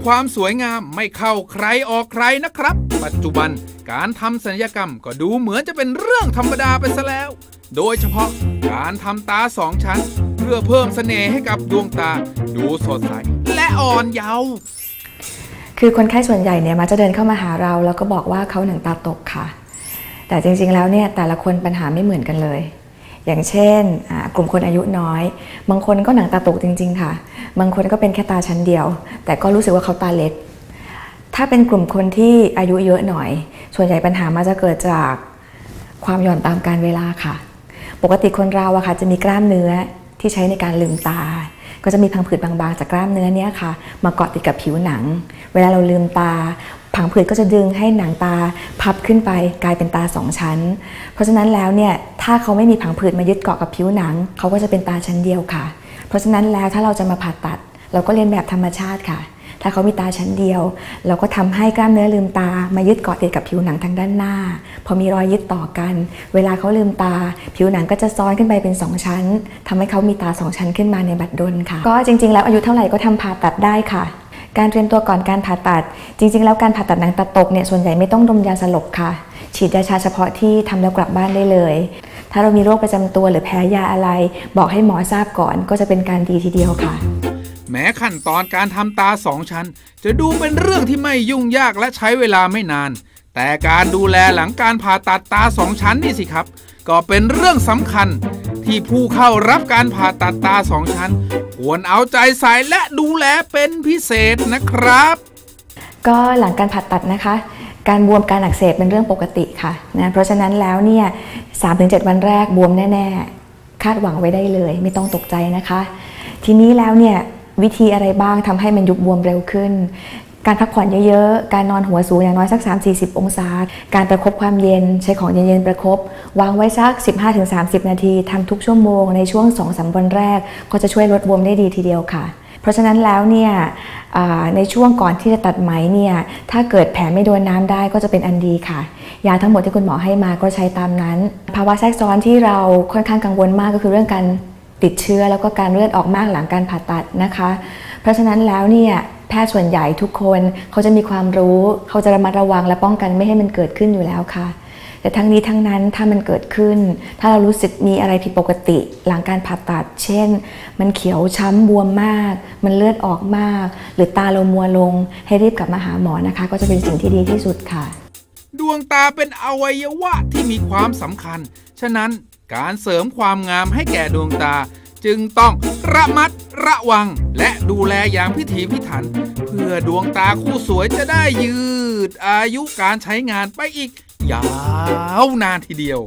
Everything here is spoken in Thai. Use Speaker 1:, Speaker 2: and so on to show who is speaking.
Speaker 1: องความสวยงามไม่เข้าใครออกใครนะครับ ปัจจุบันการทำศัลยกรรมก็ดูเหมือนจะเป็นเรื่องธรรมดาไปซะแล้ว โดยเฉพาะการทำตาสองชั้น เพื่อเพิ่มเสน่ห์ให้กับดวงตา ดูสดใส และอ่อนเยาว์
Speaker 2: คือคนไข้ส่วนใหญ่เนี่ยมาจะเดินเข้ามาหาเรา แล้วก็บอกว่าเขาหนังตาตกค่ะ แต่จริงๆแล้วเนี่ยแต่ละคนปัญหาไม่เหมือนกันเลย อย่างเช่นกลุ่มคนอายุน้อย บางคนก็หนังตาตกจริง ๆ ค่ะ บางคนก็เป็นแค่ตาชั้นเดียว แต่ก็รู้สึกว่าเขาตาเล็ก ถ้าเป็นกลุ่มคนที่อายุเยอะหน่อย ส่วนใหญ่ปัญหามาจะเกิดจากความหย่อนตามการเวลาค่ะ ปกติคนเราอะค่ะจะมีกล้ามเนื้อที่ใช้ในการลืมตา ก็จะมีพังผืดบางๆจากกล้ามเนื้อเนี่ยค่ะ มาเกาะติดกับผิวหนัง เวลาเราลืมตาผังผืดก็จะดึงให้หนังตาพับขึ้นไปกลายเป็นตาสองชั้น เพราะฉะนั้นแล้วเนี่ยถ้าเขาไม่มีผังผืดมายึดเกาะกับผิวหนัง เขาก็จะเป็นตาชั้นเดียวค่ะ เพราะฉะนั้นแล้วถ้าเราจะมาผ่าตัด เราก็เรียนแบบธรรมชาติค่ะ ถ้าเขามีตาชั้นเดียว เราก็ทำให้กล้ามเนื้อลืมตามายึดเกาะติดกับผิวหนังทางด้านหน้า พอมีรอยยึดต่อกัน เวลาเขาลืมตา ผิวหนังก็จะซ้อนขึ้นไปเป็น 2 ชั้นทำให้เขามีตา 2 ชั้นขึ้นมาในบัดดลค่ะ ก็จริง ๆ แล้วอายุเท่าไหร่ก็ทำผ่าตัดได้ค่ะการเตรียมตัวก่อนการผ่าตัด จริง ๆ แล้วการผ่าตัดหนังตาตกเนี่ยส่วนใหญ่ไม่ต้องดมยาสลบค่ะ ฉีดยาชาเฉพาะที่ทำแล้วกลับบ้านได้เลย ถ้าเรามีโรคประจำตัวหรือแพ้ยาอะไร บอกให้หมอทราบก่อนก็จะเป็นการดีทีเดียวค่ะ
Speaker 1: แม้ขั้นตอนการทำตาสองชั้น จะดูเป็นเรื่องที่ไม่ยุ่งยากและใช้เวลาไม่นาน แต่การดูแลหลังการผ่าตัดตาสองชั้นนี่สิครับ ก็เป็นเรื่องสำคัญ ที่ผู้เข้ารับการผ่าตัดตาสองชั้น ควรเอาใจใส่และดูแลเป็นพิเศษนะครับ
Speaker 2: ก็หลังการผ่าตัดนะคะการบวมการอักเสบเป็นเรื่องปกติค่ะนะเพราะฉะนั้นแล้วเนี่ย3-7วันแรกบวมแน่ ๆ คาดหวังไว้ได้เลย ไม่ต้องตกใจนะคะ ทีนี้แล้วเนี่ย วิธีอะไรบ้างทำให้มันยุบบวมเร็วขึ้น การพักผ่อนเยอะๆ การนอนหัวสูงอย่างน้อยสัก 3-40 องศา การประคบความเย็นใช้ของเย็นๆประคบวางไว้สัก 15-30 นาทีทำทุกชั่วโมงในช่วง 2-3 วันแรก ก็จะช่วยลดบวมได้ดีทีเดียวค่ะเพราะฉะนั้นแล้วเนี่ยในช่วงก่อนที่จะตัดไหมเนี่ยถ้าเกิดแผลไม่โดนน้ำได้ก็จะเป็นอันดีค่ะยาทั้งหมดที่คุณหมอให้มาก็ใช้ตามนั้น ภาวะแทรกซ้อนที่เราค่อนข้างกังวลมากก็คือเรื่องการ ติดเชื้อแล้วก็การเลือดออกมากหลังการผ่าตัดนะคะ เพราะฉะนั้นแล้วเนี่ยแพทย์ส่วนใหญ่ทุกคนเขาจะมีความรู้ เขาจะระมัดระวังและป้องกันไม่ให้มันเกิดขึ้นอยู่แล้วค่ะ แต่ทั้งนี้ทั้งนั้นถ้ามันเกิดขึ้น ถ้าเรารู้สึกมีอะไรผิดปกติ หลังการผ่าตัด เช่น มันเขียวช้ำบวมมาก มันเลือดออกมาก หรือตาเรามัวลง ให้รีบกลับมาหาหมอนะคะ ก็จะเป็นสิ่งที่ดีที่สุดค่ะ
Speaker 1: ดวงตาเป็นอวัยวะที่มีความสำคัญ ฉะนั้น การเสริมความงามให้แก่ดวงตา จึงต้องระมัดระวัง และดูแลอย่างพิถีพิถัน เพื่อดวงตาคู่สวยจะได้ยืด อายุการใช้งานไปอีก ยาวนานทีเดียว